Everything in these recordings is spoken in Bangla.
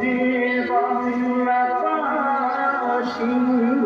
জীবন পাশি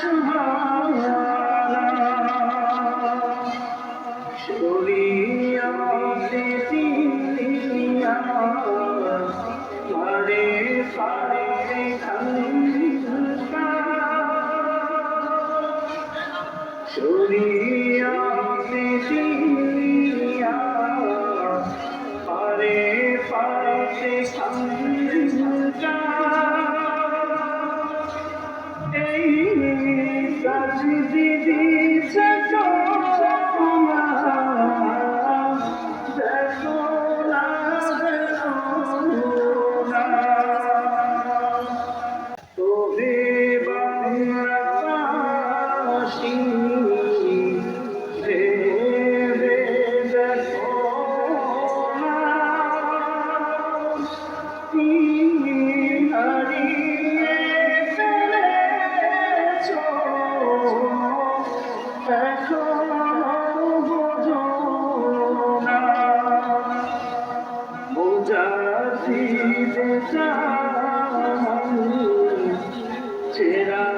সুভা কাশি চেরা